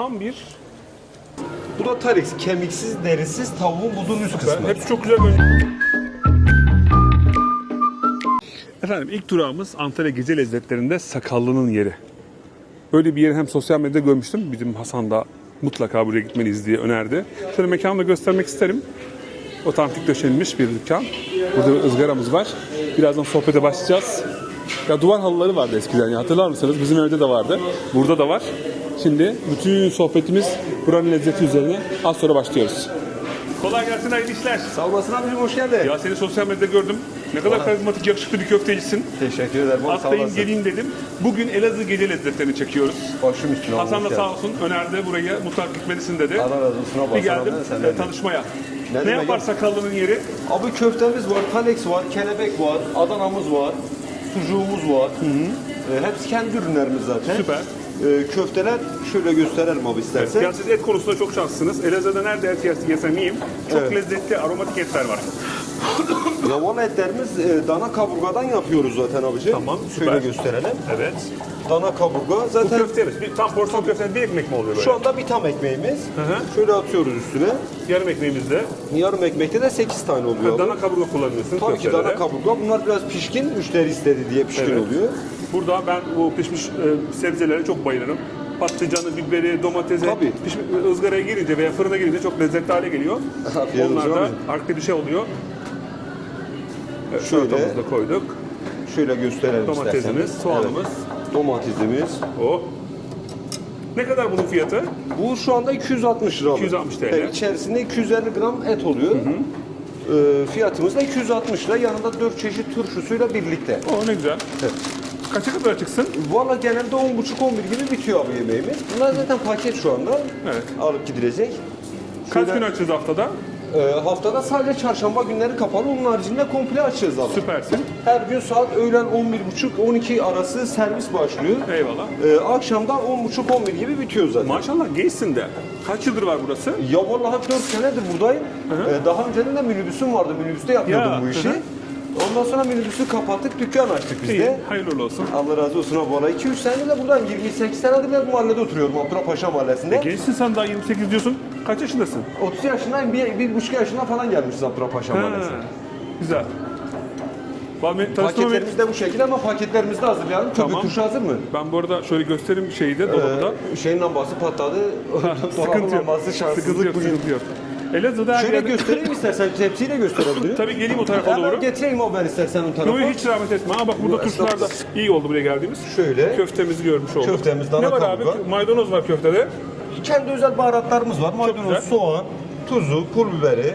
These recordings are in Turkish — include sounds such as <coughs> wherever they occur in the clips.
tam bir Bu da Tarex. Kemiksiz, derisiz tavuğun budun üst kısmı. Hepsi çok güzel görünüyor. Efendim ilk durağımız Antalya Gece Lezzetleri'nde Sakallı'nın yeri. Böyle bir yeri hem sosyal medyada görmüştüm. Bizim Hasan da mutlaka buraya gitmeliyiz diye önerdi. Şöyle mekanı da göstermek isterim. Otantik döşenmiş bir dükkan. Burada bir ızgaramız var. Birazdan sohbete başlayacağız. Ya duvar halıları vardı eskiden ya hatırlar mısınız? Bizim evde de vardı. Burada da var. Şimdi bütün sohbetimiz buranın lezzeti üzerine. Az sonra başlıyoruz. Kolay gelsin hayırlı işler. Sağ olasın abicim hoş geldin. Ya seni sosyal medyada gördüm. Ne kadar karizmatik, yakışıklı bir köftecisin. Teşekkür ederim. Sağ Atlayayım olasın. geleyim dedim. Bugün Elazığ gece lezzetlerini çekiyoruz. Başım üstüne. Hasan da hoş sağ geldin. olsun önerdi buraya mutlaka gitmelisin dedi. Allah razı olsun abi. Bir geldim abi, e, de. tanışmaya. Ne Ne, demek yapar ya? sakallının yeri? Abi köftemiz var, Talex var, kelebek var, Adana'mız var, sucuğumuz var. Ee, hepsi kendi ürünlerimiz zaten. Süper. Ee, köfteler şöyle gösterelim abi istersen. Ya siz et konusunda çok şanslısınız. Elazığ'da nerede et yersi yesem yiyeyim. Çok Evet. lezzetli aromatik etler var. <coughs> Yavan etlerimiz e, dana kaburgadan yapıyoruz zaten abicim. Tamam, Şöyle süper. gösterelim. Evet. Dana kaburga Bu zaten köftemiz. Bir tam porsiyon köften bir ekmek mi oluyor böyle? şu anda bir tam ekmeğimiz. hı. Şöyle atıyoruz üstüne. Yarım ekmeğimizde. Yarım ekmekte de 8 tane oluyor. abi. Dana kaburga kullanıyorsun Tabii ki köftelere. dana kaburga. Bunlar biraz pişkin. Müşteri istedi diye pişkin Evet. oluyor. Burada ben bu pişmiş e, sebzelere çok bayılırım. Patlıcanı, biberi, domatesi, Tabii. pişmiş ızgaraya girince veya fırına girince çok lezzetli hale geliyor. <laughs> Afiyet olsun Onlar da abi. farklı bir şey oluyor. Evet, Şöyle. salatamızı da koyduk. Şöyle gösterelim Domatesimiz, isterseniz. soğanımız. Evet. Domatesimiz. Oh. Ne kadar bunun fiyatı? Bu şu anda 260 lira. abi. 260 TL. Evet, içerisinde 250 gram et oluyor. Ee, fiyatımız da 260 lira. Yanında 4 çeşit turşusuyla birlikte. Oh ne güzel. Evet. Kaça kadar çıksın? Valla genelde 10.30-11 gibi bitiyor abi yemeğimiz. Bunlar zaten paket şu anda. Evet. Alıp gidilecek. Kaç Şöyle, gün açacağız haftada? e, haftada sadece çarşamba günleri kapalı. Onun haricinde komple açığız abi. Süpersin. Her gün saat öğlen 11.30-12 arası servis başlıyor. Eyvallah. Ee, akşamdan 10.30-11 gibi bitiyor zaten. Maşallah gençsin de. Kaç yıldır var burası? Ya vallahi 4 senedir buradayım. Ee, daha önceden de minibüsüm vardı. Minibüste yapıyordum Ya, bu işi. hı hı. Ondan sonra minibüsü kapattık, dükkan açtık biz İyi. de. Hayırlı olsun. Allah razı olsun abi valla. 2-3 senedir de buradayım. 28 senedir de bu mahallede oturuyorum. Abdurrahpaşa mahallesinde. Gençsin sen daha 28 diyorsun. Kaç yaşındasın? 30 yaşındayım. Bir, bir buçuk yaşına falan gelmişiz Abdurrahpaşa mahallesine. Ha, güzel. Paketlerimiz de bu şekilde ama paketlerimizi de hazırlayalım. Köpük Tamam. turşu hazır mı? Ben bu arada şöyle göstereyim şeyi de dolabında. Ee, şeyin lambası patladı. <laughs> sıkıntı Dolabın yok. lambası şanssızlık Sıkıntı yok, bugün. sıkıntı yok. Elazığ'da her Şöyle yerde... göstereyim istersen tepsiyle gösterebilirim. Tabii geleyim o tarafa Hemen doğru. getireyim o ben istersen o tarafa. Yok hiç rahmet etme. Ha bak burada Yok, turşular da estağfurullah. iyi oldu buraya geldiğimiz. Şöyle. Köftemizi görmüş olduk. Köftemiz, dana Ne var abi? kaburga. Maydanoz var köftede. Kendi özel baharatlarımız var. Maydanoz, güzel. soğan, tuzu, pul biberi.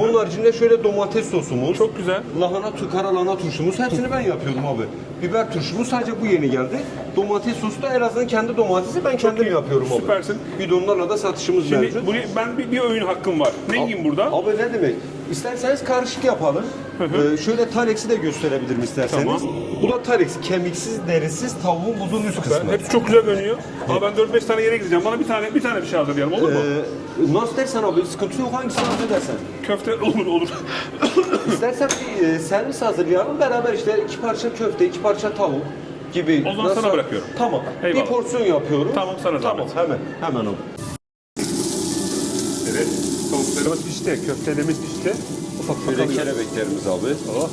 Onun haricinde şöyle domates sosumuz. Çok güzel. Lahana, kara lahana turşumuz. Hepsini ben yapıyorum abi. Biber turşumuz sadece bu yeni geldi. Domates sosu da Elazığ'ın kendi domatesi. Ben kendim iyi. yapıyorum abi. Süpersin. Bidonlarla da satışımız Şimdi mevcut. buraya, ben bir, bir öğün hakkım var. Ne yiyeyim burada? Abi ne demek? İsterseniz karışık yapalım. Ee, şöyle Talex'i de gösterebilirim isterseniz. Tamam. Bu da Talex. Kemiksiz, derisiz tavuğun budun üst kısmı. Hepsi çok güzel görünüyor. Ama ben 4-5 tane yere gideceğim. Bana bir tane bir tane bir şey hazırlayalım olur mu? Ee, nasıl dersen abi sıkıntı yok hangisini edersen. Köfte <laughs> olur olur. İstersen bir e, servis hazırlayalım beraber işte iki parça köfte, iki parça tavuk gibi. O zaman sana bırakıyorum. Tamam. Eyvallah. Bir porsiyon yapıyorum. Tamam, sana Tamam zahmet. hemen hemen abi. evet. Tavuklarımız pişti. Köftelerimiz pişti. Ufak ufak Şöyle alıyoruz. kelebeklerimiz abi. Oh.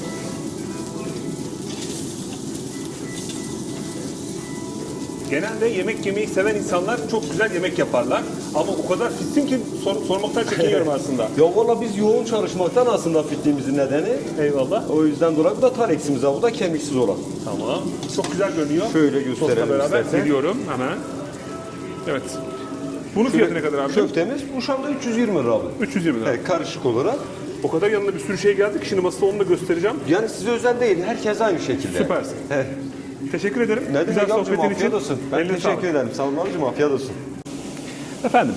Genelde yemek yemeyi seven insanlar çok güzel yemek yaparlar. Ama o kadar fitsin ki sor- sormaktan çekiniyorum aslında. <laughs> Ya valla biz yoğun çalışmaktan aslında fitliğimizin nedeni. Eyvallah. O yüzden dolayı bu da Talex'imiz abi. Bu da kemiksiz olan. Tamam. Çok güzel görünüyor. Şöyle gösterelim Sosla beraber istersen. geliyorum hemen. Evet. Bunun fiyatı ne kadar abi? Köftemiz bu şu anda 320 lira abi. 320 lira. Evet, karışık olarak. O kadar yanında bir sürü şey geldi ki şimdi masada onu da göstereceğim. Yani size özel değil, herkes aynı şekilde. Süpersin. He. Teşekkür ederim. Ne Güzel demek abicim sohbetin afiyet için. olsun. Ben Eline teşekkür sağlık. ederim. Sağ olun abicim afiyet olsun. Efendim,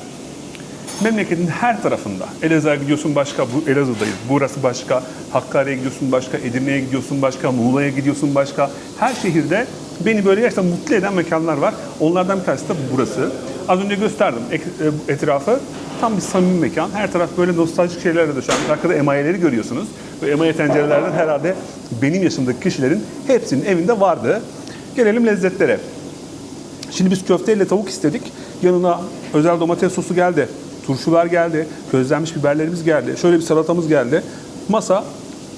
memleketin her tarafında. Elazığ'a gidiyorsun başka, bu Elazığ'dayız. Burası başka. Hakkari'ye gidiyorsun başka, Edirne'ye gidiyorsun başka, Muğla'ya gidiyorsun başka. Her şehirde beni böyle gerçekten mutlu eden mekanlar var. Onlardan bir tanesi de burası. Az önce gösterdim e, etrafı. Tam bir samimi mekan. Her taraf böyle nostaljik şeylerle döşenmiş. Arkada emayeleri görüyorsunuz. Ve emaye tencerelerden herhalde benim yaşımdaki kişilerin hepsinin evinde vardı. Gelelim lezzetlere. Şimdi biz köfteyle tavuk istedik. Yanına özel domates sosu geldi. Turşular geldi. Közlenmiş biberlerimiz geldi. Şöyle bir salatamız geldi. Masa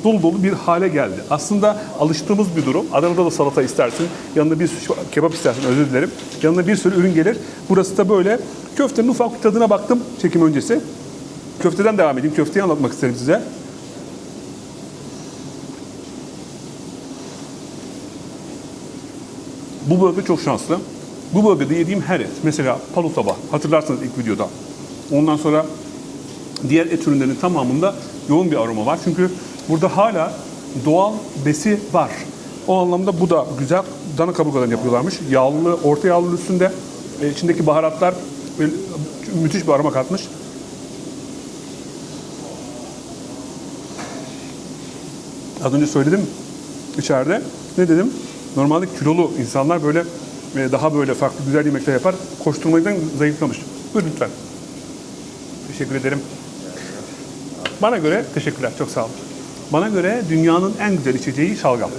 dolu dolu bir hale geldi. Aslında alıştığımız bir durum. Adana'da da salata istersin. Yanına bir sürü kebap istersin özür dilerim. Yanına bir sürü ürün gelir. Burası da böyle. Köftenin ufak bir tadına baktım çekim öncesi. Köfteden devam edeyim. Köfteyi anlatmak isterim size. Bu bölge çok şanslı. Bu bölgede yediğim her et, mesela palutaba, hatırlarsınız ilk videoda. Ondan sonra diğer et ürünlerinin tamamında yoğun bir aroma var. Çünkü burada hala doğal besi var. O anlamda bu da güzel. Dana kaburgadan yapıyorlarmış. Yağlı, orta yağlı üstünde. E, içindeki baharatlar böyle müthiş bir aroma katmış. Az önce söyledim içeride. Ne dedim? Normalde kilolu insanlar böyle e, daha böyle farklı güzel yemekler yapar. Koşturmadan zayıflamış. Buyurun lütfen. Teşekkür ederim. Bana göre, teşekkürler, çok sağ olun. Bana göre dünyanın en güzel içeceği şalgam.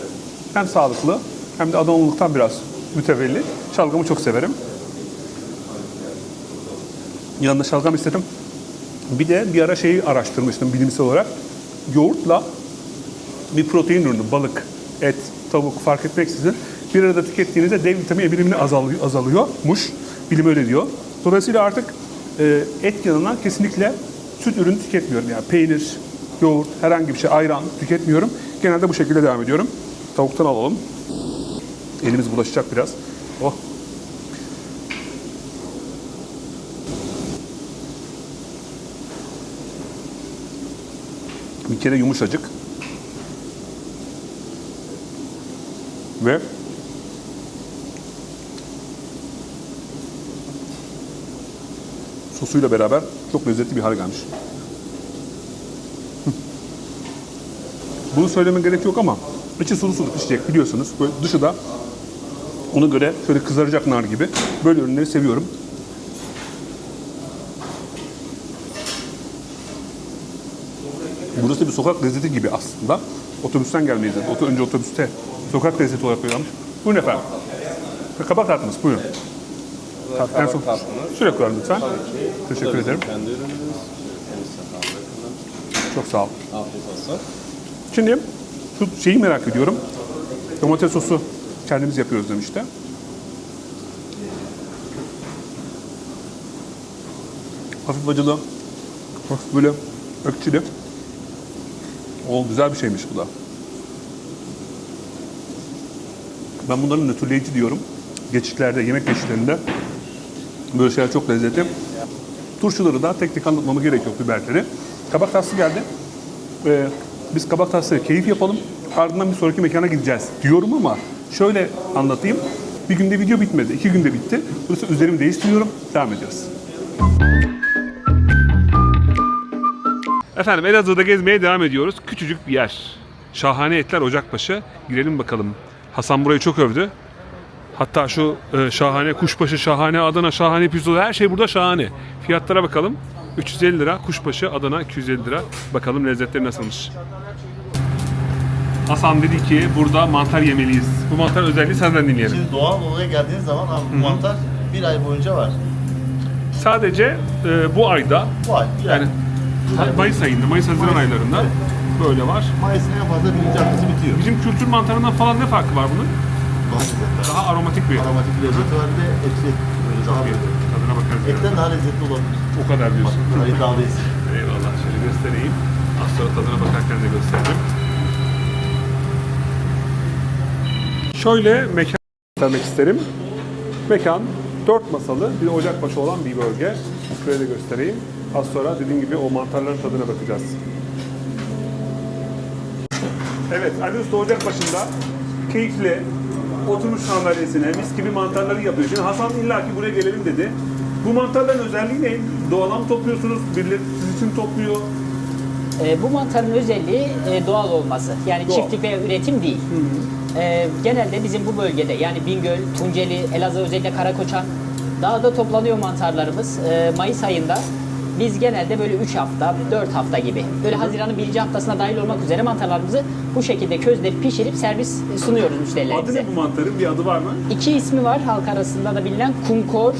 Hem sağlıklı hem de Adanalılıktan biraz mütevelli. Şalgamı çok severim. Yanında şalgam istedim. Bir de bir ara şeyi araştırmıştım bilimsel olarak. Yoğurtla bir protein ürünü, balık, et, tavuk fark etmeksizin bir arada tükettiğinizde D vitamini emilimini azalıyor, azalıyormuş. Bilim öyle diyor. Dolayısıyla artık e, et yanına kesinlikle süt ürünü tüketmiyorum. Yani peynir, yoğurt, herhangi bir şey, ayran tüketmiyorum. Genelde bu şekilde devam ediyorum. Tavuktan alalım. Elimiz bulaşacak biraz. Oh. Bir kere yumuşacık. Ve sosuyla beraber çok lezzetli bir hale gelmiş. Bunu söyleme gerek yok ama içi sulu sulu pişecek biliyorsunuz. Böyle dışı da ona göre şöyle kızaracak nar gibi. Böyle ürünleri seviyorum. Burası bir sokak lezzeti gibi aslında. Otobüsten gelmeyiz. Oto, önce otobüste sokak lezzeti olarak koyulmuş. Buyurun efendim. Kabak tatlımız buyurun. Tat, en son süre lütfen. Teşekkür ederim. Kendi ürünümüz. Çok sağ ol. Afiyet olsun. Şimdi şu şeyi merak ediyorum. Domates sosu kendimiz yapıyoruz demişti. Hafif acılı, hafif böyle ökçili. O güzel bir şeymiş bu da. Ben bunların nötrleyici diyorum. Geçitlerde, yemek geçitlerinde böyle şeyler çok lezzetli. Turşuları da tek tek anlatmama gerek yok biberleri. Kabak tatlısı geldi. Ee, biz kabak tatlısı keyif yapalım. Ardından bir sonraki mekana gideceğiz diyorum ama şöyle anlatayım. Bir günde video bitmedi. iki günde bitti. Burası üzerimi değiştiriyorum. Devam ediyoruz. Efendim Elazığ'da gezmeye devam ediyoruz. Küçücük bir yer. Şahane etler Ocakbaşı. Girelim bakalım. Hasan burayı çok övdü. Hatta şu e, şahane kuşbaşı, şahane Adana, şahane pirzola her şey burada şahane. Fiyatlara bakalım. 350 lira kuşbaşı, Adana 250 lira. Bakalım lezzetleri nasılmış. Hasan dedi ki burada mantar yemeliyiz. Bu mantar özelliği senden dinleyelim. Şimdi doğal olaya geldiğiniz zaman abi bu mantar bir ay boyunca var. Sadece e, bu ayda Bu ay, bir yani ay. Mayıs ayında, Mayıs-Haziran Mayıs, aylarında böyle var. Mayıs'ın en fazla birinci haftası bitiyor. Bizim kültür mantarından falan ne farkı var bunun? Daha aromatik bir. Aromatik lezzeti var bir de etli. Böyle daha iyi. böyle. Tadına bakarız. Etten daha lezzetli olabilir. O kadar diyorsun. Bak, iddialıyız. Eyvallah. Şöyle göstereyim. Az sonra tadına bakarken de göstereceğim. Şöyle mekan göstermek isterim. Mekan dört masalı bir ocakbaşı olan bir bölge. Şöyle de göstereyim. Az sonra dediğim gibi o mantarların tadına bakacağız. Evet, Ali Usta ocak başında keyifli oturmuş sandalyesine mis gibi mantarları yapıyor. Şimdi Hasan illaki buraya gelelim dedi. Bu mantarların özelliği ne? Doğadan mı topluyorsunuz? Birileri siz için topluyor. E, bu mantarın özelliği e, doğal olması. Yani Doğal. çiftlik ve üretim değil. E, genelde bizim bu bölgede yani Bingöl, Tunceli, Elazığ özellikle Karakoçan dağda toplanıyor mantarlarımız. E, Mayıs ayında Biz genelde böyle 3 hafta, 4 hafta gibi böyle Haziran'ın birinci haftasına dahil olmak üzere mantarlarımızı bu şekilde közleyip pişirip servis sunuyoruz Adı müşterilerimize. ne bu mantarın? Bir adı var mı? İki ismi var halk arasında da bilinen kunkor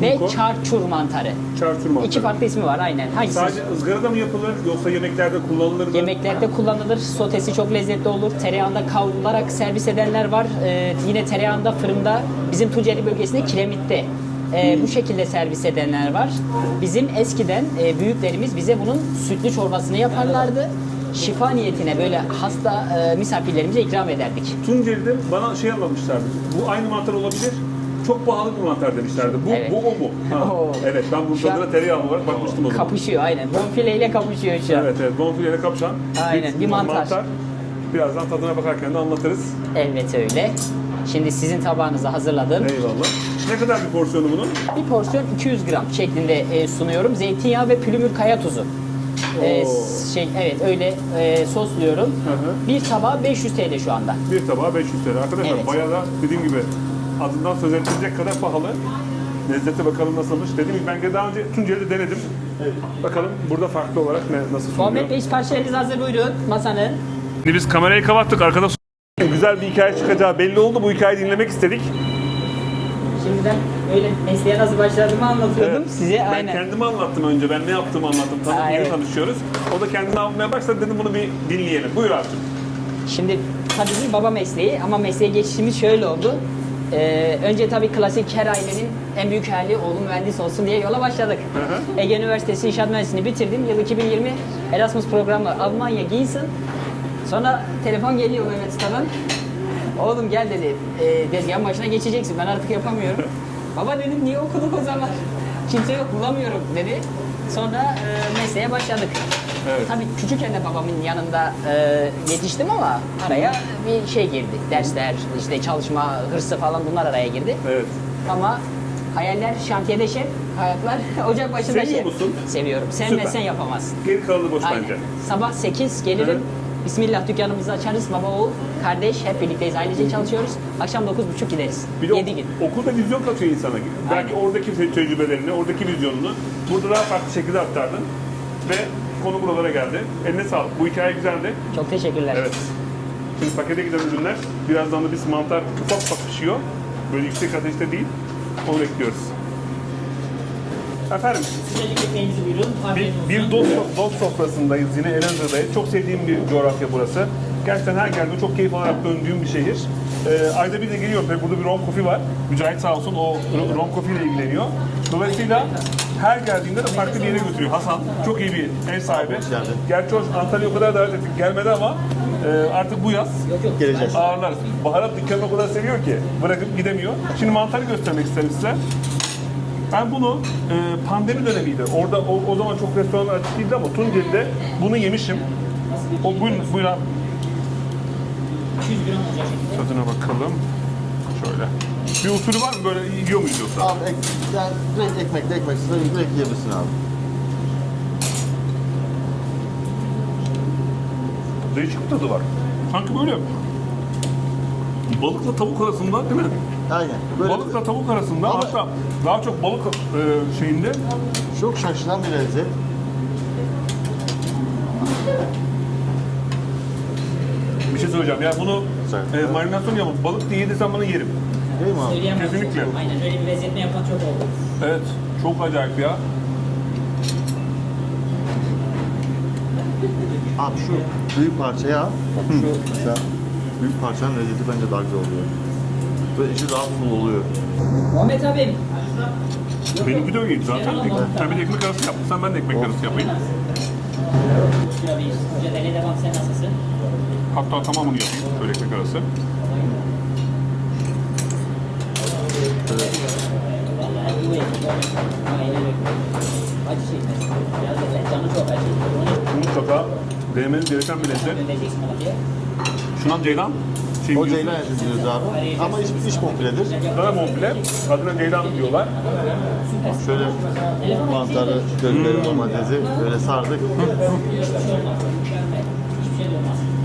ve çarçur mantarı. Çarçur mantarı. İki farklı ismi var aynen. Hangisi? Sadece ızgarada mı yapılır yoksa yemeklerde kullanılır mı? Yemeklerde kullanılır. Sotesi çok lezzetli olur. Tereyağında kavrularak servis edenler var. Ee, yine tereyağında fırında bizim Tunceli bölgesinde Kiremit'te ee, bu şekilde servis edenler var. Bizim eskiden e, büyüklerimiz bize bunun sütlü çorbasını yaparlardı. Şifa niyetine böyle hasta e, misafirlerimize ikram ederdik. Tunceli'de bana şey anlatmışlardı. Bu aynı mantar olabilir. Çok pahalı bir mantar demişlerdi. Bu, Evet. bu mu? Ha, Oo. Evet ben bunun Şu an- tadına tereyağı olarak bakmıştım o zaman. Kapışıyor aynen. Bonfileyle kapışıyor şu an. Evet evet bonfileyle kapışan Aynen, bir mantar. Birazdan tadına bakarken de anlatırız. Elbette öyle. Şimdi sizin tabağınızı hazırladım. Eyvallah. Ne kadar bir porsiyonu bunun? Bir porsiyon 200 gram şeklinde e, sunuyorum. Zeytinyağı ve pülümür kaya tuzu. E, Oo. şey evet öyle e, sosluyorum. hı. Bir tabağa 500 TL şu anda. Bir tabağa 500 TL. Arkadaşlar Evet. bayağı da dediğim gibi adından söz edilecek kadar pahalı. Lezzete bakalım nasılmış. Dediğim gibi ben daha önce Tunceli'de denedim. Bakalım burada farklı olarak ne nasıl sunuluyor. Muhammed Bey siparişleriniz hazır buyurun masanın. Şimdi biz kamerayı kapattık arkada güzel bir hikaye çıkacağı belli oldu. Bu hikayeyi dinlemek istedik. Şimdiden öyle mesleğe nasıl başladığımı anlatıyordum Evet. size Ben aynen. kendimi anlattım önce. Ben ne yaptığımı anlattım. Tanı, Aa, yeni evet. tanışıyoruz. O da kendini anlatmaya başladı. Dedim bunu bir dinleyelim. Buyur abi. Şimdi tabii bir baba mesleği ama mesleğe geçişimiz şöyle oldu. Ee, önce tabii klasik her ailenin en büyük hayali oğlum mühendis olsun diye yola başladık. hı. Ege Üniversitesi İnşaat Mühendisliğini bitirdim. Yıl 2020 Erasmus programı Almanya Gießen. Sonra telefon geliyor Mehmet Usta'dan. Oğlum gel dedi, e, tezgahın başına geçeceksin ben artık yapamıyorum. <laughs> Baba dedim niye okuduk o zaman? Kimse yok bulamıyorum dedi. Sonra e, mesleğe başladık. Evet. Tabii küçükken de babamın yanında e, yetiştim ama araya bir şey girdi. Dersler, işte çalışma hırsı falan bunlar araya girdi. Evet. Ama hayaller şantiyede şef, hayatlar <laughs> ocak başında Seviyor şef. musun? Seviyorum. Sevmezsen Süper. yapamazsın. Geri kalanı boş Aynen. bence. Sabah 8 gelirim. Evet. Bismillah dükkanımızı açarız. Baba oğul, kardeş hep birlikteyiz. Ailece çalışıyoruz. Akşam 9.30 gideriz. Bir de 7 ok- gün. okulda vizyon katıyor insana. Belki oradaki te- tecrübelerini, oradaki vizyonunu burada daha farklı şekilde aktardın. Ve konu buralara geldi. Eline sağlık. Bu hikaye güzeldi. Çok teşekkürler. Evet. Şimdi pakete giden ürünler. Birazdan da biz mantar ufak ufak pişiyor. Böyle yüksek ateşte değil. Onu bekliyoruz. Efendim, Sıcacık ekmeğinizi buyurun. bir, Afiyet olsun. bir dost, dost sofrasındayız yine Elazığ'dayız. Çok sevdiğim bir coğrafya burası. Gerçekten her geldiğimde çok keyif alarak döndüğüm bir şehir. Ee, ayda bir de geliyorum. Tabii burada bir Rom Coffee var. Mücahit sağ olsun o Ro- Rom Coffee ile ilgileniyor. Dolayısıyla her geldiğimde de farklı bir yere götürüyor. Hasan çok iyi bir ev sahibi. Gerçi o Antalya o kadar davet ettik gelmedi ama e, artık bu yaz Geleceğiz. ağırlarız. Baharat dükkanını o kadar seviyor ki bırakıp gidemiyor. Şimdi mantarı göstermek isterim size. Ben bunu e, pandemi dönemiydi. Orada o, o zaman çok restoranlar açık değildi ama Tunceli'de bunu yemişim. O buyurun, buyurun abi. 200 gram olacak. Tadına bakalım. Şöyle. Bir usulü var mı böyle yiyor muyuz yoksa? Abi ek, yani direkt ekmekle ekmek direkt yiyebilirsin abi. Değişik bir tadı var. Sanki böyle balıkla tavuk arasında değil mi? Aynen. Böyle Balıkla tavuk arasında Ama- hatta daha çok balık e, şeyinde çok şaşıran bir lezzet. bir şey söyleyeceğim. Ya bunu Güzel. e, marinasyon yapıp balık diye yedirsem bana yerim. Değil mi abi? Söyleyemem. Kesinlikle. Aynen öyle bir benzetme yapan çok oldu. Evet. Çok acayip ya. Abi şu büyük parçaya al. Bak şu mesela büyük parçanın lezzeti bence daha güzel oluyor. Böyle içi daha full oluyor. Muhammed abi. Benimki de öyleydi zaten. Sen bir de ekmek arası yaptın. Sen ben de ekmek arası yapayım. Şurada bir devam sen nasılsın? Hatta tamamını yapayım. Şöyle ekmek arası. Mutlaka denemeniz gereken bir lezzet. Şundan ceylan. Şey O ceylan eti diyoruz abi. Ama iç, iç komplidir. Dana bonfile. Adına ceylan diyorlar. Şöyle mantarı, gölleri, domatesi böyle sardık.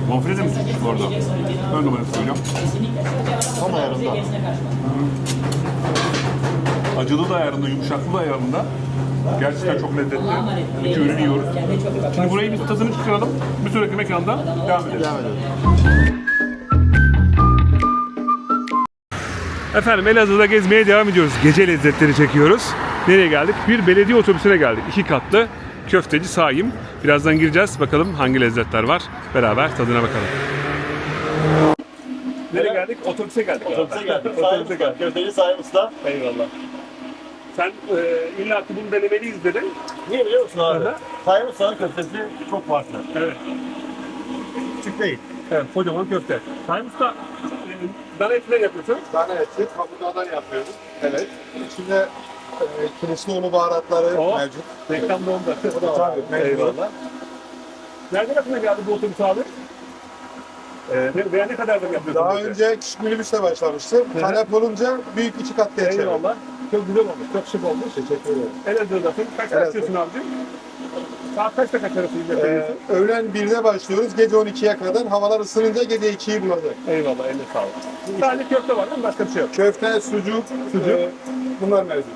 Bonfile de mi tutmuş bu arada? Ben numarası söyleyeceğim. Tam ayarında. Acılı da ayarında, yumuşaklı da ayarında. Gerçekten çok lezzetli. İki ürünü yiyoruz. Şimdi burayı bir tadını çıkaralım. Bir sonraki mekanda devam edelim. Devam edelim. Efendim Elazığ'da gezmeye devam ediyoruz. Gece lezzetleri çekiyoruz. Nereye geldik? Bir belediye otobüsüne geldik. İki katlı köfteci Saim. Birazdan gireceğiz. Bakalım hangi lezzetler var. Beraber tadına bakalım. Nereye geldik? Otobüse geldik. Otobüse geldik. Otobüse geldik. Köfteci Sayın Usta. Eyvallah. Sen e, illa ki bunu denemeliyiz dedin. Niye biliyor musun abi? Hı. Sayın Usta'nın köftesi çok farklı. Evet. Küçük değil. Evet, kocaman köfte. Saim Usta, e, dana etiyle yapıyorsun. Tane eti kaburgadan yapıyoruz. Evet. İçinde e, Kılıçlıoğlu baharatları Oo. mevcut. Reklamda onda. Tabii mevcut. Eyvallah. Nereden aklına geldi bu otobüs abi? Ee, ne, veya ne kadardır yapıyorsun? Daha işi? önce küçük minibüsle başlamıştım. hı. Talep olunca büyük iki katlı çevirdim. Eyvallah. Çok güzel olmuş, çok şık olmuş. Teşekkür ederim. Elazığ'dasın. Kaç Elazığ. kaçıyorsun abicim? Saat kaçta kaç arası Ee, öğlen 1'de başlıyoruz. Gece 12'ye kadar. Havalar ısınınca gece 2'yi bulacak. Eyvallah, eline sağlık. Sadece köfte var değil mi? Başka bir şey yok. Köfte, sucuk, Sucuk. e, bunlar mevcut.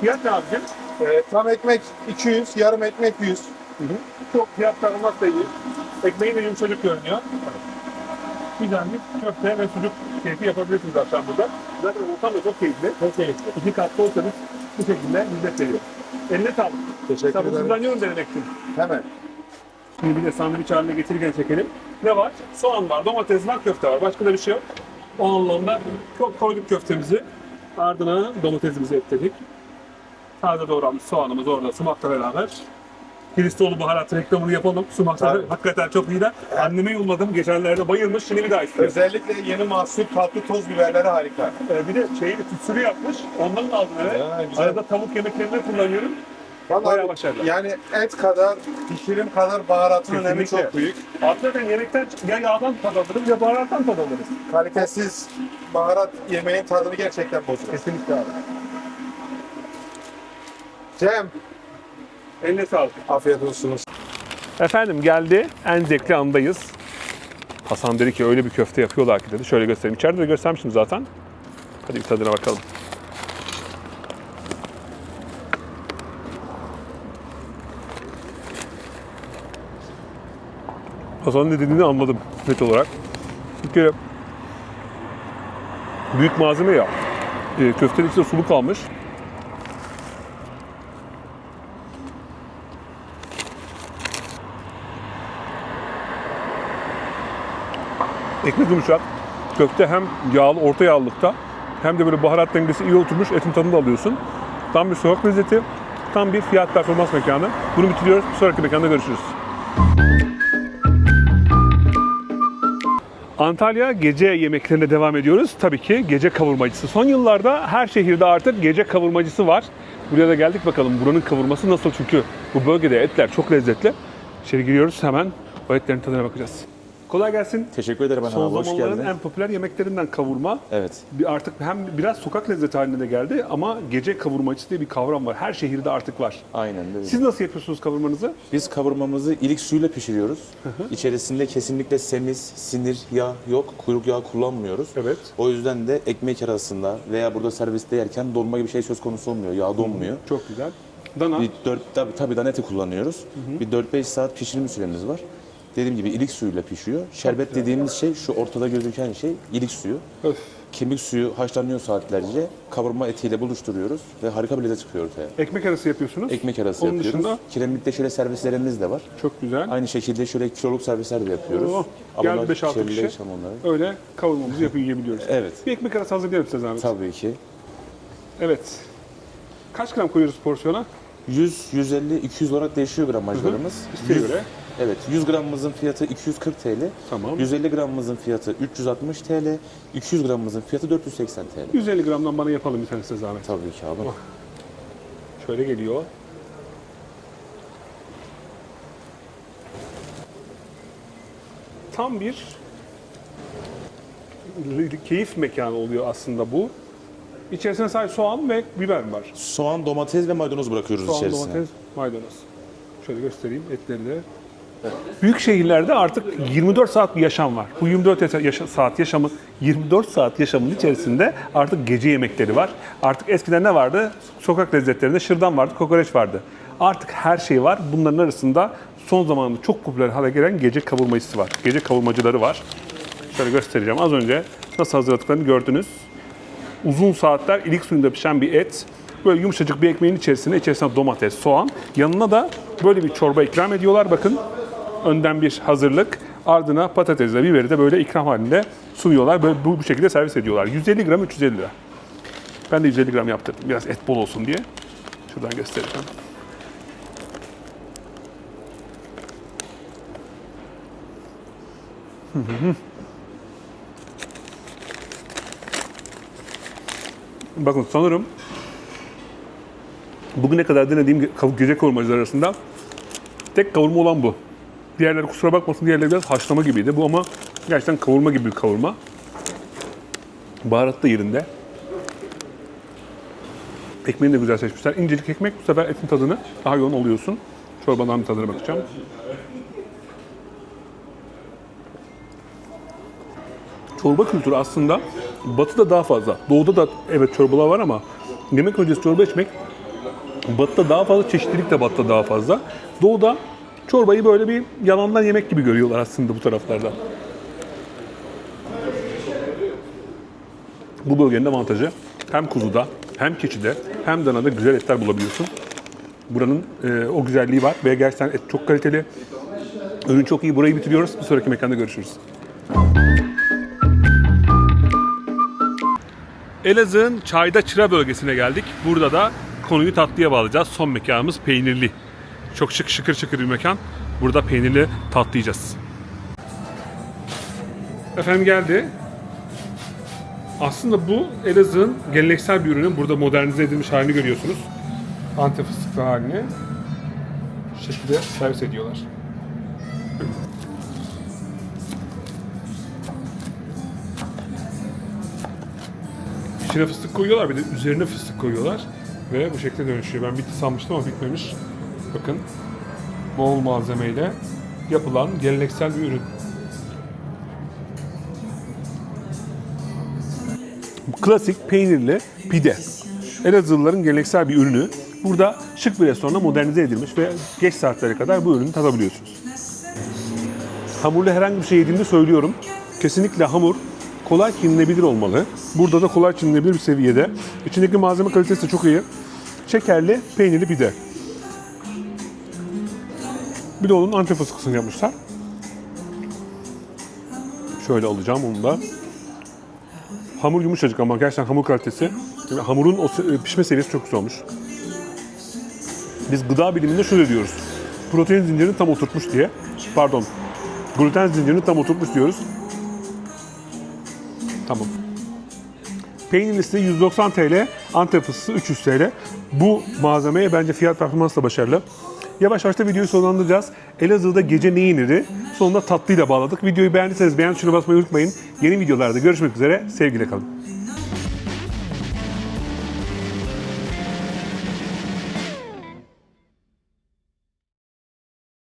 Fiyat ne abicim? E, tam ekmek 200, yarım ekmek 100. Çok fiyat performans da iyi. Ekmeği de yumuşacık görünüyor. Güzel bir köfte ve sucuk keyfi yapabilirsiniz akşam burada. Zaten ortam da çok keyifli. Çok keyifli. İki katlı olsanız bu şekilde hizmet veriyor. Eline sağlık. Teşekkür ederim. Sabırsızlanıyorum denemek için. Hemen. Şimdi bir de sandviç haline getirirken çekelim. Ne var? Soğan var, domates var, köfte var. Başka da bir şey yok. O anlamda çok koyduk köftemizi. Ardına domatesimizi ekledik. Taze doğranmış soğanımız orada sumakla beraber. Kilistoğlu baharat reklamını yapalım. Sumaklar Tabii. <laughs> hakikaten çok iyiler. Anneme yolladım. Geçenlerde bayılmış. Şimdi bir daha istiyor. Özellikle yeni mahsul tatlı toz biberleri harika. Ee, bir de şeyi tütsülü yapmış. Ondan da aldım eve. Ya, güzel. Arada tavuk yemeklerinde kullanıyorum. Vallahi Bayağı başarılı. Yani et kadar, pişirim kadar baharatın önemi Kesinlikle. çok büyük. Hakikaten yemekten ya yağdan tad alırız ya baharattan tad alırız. Kalitesiz baharat yemeğin tadını gerçekten bozuyor. Kesinlikle abi. Cem, Eline sağlık. afiyet olsun. Efendim geldi. En zevkli andayız. Hasan dedi ki öyle bir köfte yapıyorlar ki dedi. Şöyle göstereyim. İçeride de göstermiştim zaten. Hadi bir tadına bakalım. Hasan'ın ne dediğini anladım net olarak. Bir kere büyük malzeme ya. E, köftenin içinde sulu kalmış. Ekmek yumuşak. Köfte hem yağlı, orta yağlılıkta hem de böyle baharat dengesi iyi oturmuş. Etin tadını da alıyorsun. Tam bir sokak lezzeti. Tam bir fiyat performans mekanı. Bunu bitiriyoruz. Bir sonraki mekanda görüşürüz. Antalya gece yemeklerine devam ediyoruz. Tabii ki gece kavurmacısı. Son yıllarda her şehirde artık gece kavurmacısı var. Buraya da geldik bakalım buranın kavurması nasıl? Çünkü bu bölgede etler çok lezzetli. İçeri giriyoruz hemen o etlerin tadına bakacağız. Kolay gelsin. Teşekkür ederim Son. Hoş zamanların geldin. en popüler yemeklerinden kavurma. Evet. Bir artık hem biraz sokak lezzeti haline de geldi ama gece kavurmacısı diye bir kavram var. Her şehirde artık var. Aynen öyle. Siz nasıl yapıyorsunuz kavurmanızı? Biz kavurmamızı ilik suyuyla pişiriyoruz. İçerisinde kesinlikle semiz, sinir, yağ yok. Kuyruk yağı kullanmıyoruz. Evet. O yüzden de ekmek arasında veya burada serviste yerken donma gibi bir şey söz konusu olmuyor. Yağ donmuyor. Çok güzel. Dana. Bir 4 tabii, tabii daneti kullanıyoruz. Bir 4-5 saat pişirme süremiz var. Dediğim gibi ilik suyuyla pişiyor. Şerbet dediğimiz şey şu ortada gözüken şey ilik suyu. Öf. Kemik suyu haşlanıyor saatlerce. Kavurma etiyle buluşturuyoruz ve harika bir lezzet çıkıyor ortaya. Ekmek arası yapıyorsunuz. Ekmek arası Onun yapıyoruz. dışında Kiremitte şöyle servislerimiz de var. çok güzel. Aynı şekilde şöyle kiloluk servisler de yapıyoruz. Oh, geldi Ablalar 5-6 çevreyle kişi. Öyle kavurmamızı yapıp yiyebiliyoruz. <laughs> Evet. Bir ekmek arası hazırlayalım size zahmet. Tabii ki. Evet. Kaç gram koyuyoruz porsiyona? 100, 150, 200 olarak değişiyor gramajlarımız. İsteğe 100 göre. Evet, 100 gramımızın fiyatı 240 TL. Tamam. 150 gramımızın fiyatı 360 TL. 200 gramımızın fiyatı 480 TL. 150 gramdan bana yapalım bir tane size zahmet. Tabii ki abi. Şöyle geliyor. Tam bir keyif mekanı oluyor aslında bu. İçerisine sadece soğan ve biber var? Soğan, domates ve maydanoz bırakıyoruz Soğan, içerisine. domates, maydanoz. Şöyle göstereyim etleri de. Büyük şehirlerde artık 24 saat bir yaşam var. Bu 24 yaşa- saat yaşamı 24 saat yaşamın içerisinde artık gece yemekleri var. Artık eskiden ne vardı? Sokak lezzetlerinde şırdan vardı, kokoreç vardı. Artık her şey var. Bunların arasında son zamanlarda çok popüler hale gelen gece kavurmacısı var. Gece kavurmacıları var. Şöyle göstereceğim. Az önce nasıl hazırladıklarını gördünüz. Uzun saatler ilik suyunda pişen bir et. Böyle yumuşacık bir ekmeğin içerisine, içerisine domates, soğan. Yanına da böyle bir çorba ikram ediyorlar. Bakın önden bir hazırlık. Ardına patatesle biberi de böyle ikram halinde sunuyorlar. Böyle bu, bu şekilde servis ediyorlar. 150 gram 350 lira. Ben de 150 gram yaptırdım. Biraz et bol olsun diye. Şuradan göstereceğim. Bakın sanırım bugüne kadar denediğim gece kavurmacılar arasında tek kavurma olan bu. Diğerleri kusura bakmasın diğerleri biraz haşlama gibiydi. Bu ama gerçekten kavurma gibi bir kavurma. Baharat da yerinde. Ekmeğini de güzel seçmişler. İncecik ekmek bu sefer etin tadını daha yoğun alıyorsun. Çorbadan bir tadına bakacağım. Çorba kültürü aslında batıda daha fazla. Doğuda da evet çorbalar var ama yemek öncesi çorba içmek batıda daha fazla, çeşitlilik de batıda daha fazla. Doğuda çorbayı böyle bir yalandan yemek gibi görüyorlar aslında bu taraflarda. Bu bölgenin avantajı hem kuzuda, hem keçide, hem danada güzel etler bulabiliyorsun. Buranın e, o güzelliği var ve gerçekten et çok kaliteli. Ürün çok iyi. Burayı bitiriyoruz. Bir sonraki mekanda görüşürüz. Elazığ'ın Çayda Çıra bölgesine geldik. Burada da konuyu tatlıya bağlayacağız. Son mekanımız peynirli. Çok şık şıkır şıkır bir mekan. Burada peynirli tatlı yiyeceğiz. Efendim geldi. Aslında bu Elazığ'ın geleneksel bir ürünü. Burada modernize edilmiş halini görüyorsunuz. Antep fıstıklı halini. Şu şekilde servis ediyorlar. İçine fıstık koyuyorlar bir de üzerine fıstık koyuyorlar. Ve bu şekilde dönüşüyor. Ben bitti sanmıştım ama bitmemiş. Bakın bol malzemeyle yapılan geleneksel bir ürün. Klasik peynirli pide. Elazığlıların geleneksel bir ürünü. Burada şık bir restorana modernize edilmiş ve geç saatlere kadar bu ürünü tadabiliyorsunuz. Hamurlu herhangi bir şey yediğimde söylüyorum. Kesinlikle hamur kolay çiğnenebilir olmalı. Burada da kolay çiğnenebilir bir seviyede. İçindeki malzeme kalitesi de çok iyi. Şekerli, peynirli pide. Bir de onun antep fıstıklısını yapmışlar. Şöyle alacağım onu da. Hamur yumuşacık ama gerçekten hamur kalitesi. yani hamurun o se- pişme seviyesi çok güzel olmuş. Biz gıda biliminde şöyle diyoruz. Protein zincirini tam oturtmuş diye. Pardon. Gluten zincirini tam oturtmuş diyoruz. Tamam. Peynirlisi 190 TL, Antep fıstığı 300 TL. Bu malzemeye bence fiyat performans da başarılı. Yavaş yavaş da videoyu sonlandıracağız. Elazığ'da gece ne yeniri? Sonunda tatlıyla bağladık. Videoyu beğendiyseniz beğen tuşuna basmayı unutmayın. Yeni videolarda görüşmek üzere. Sevgiyle kalın.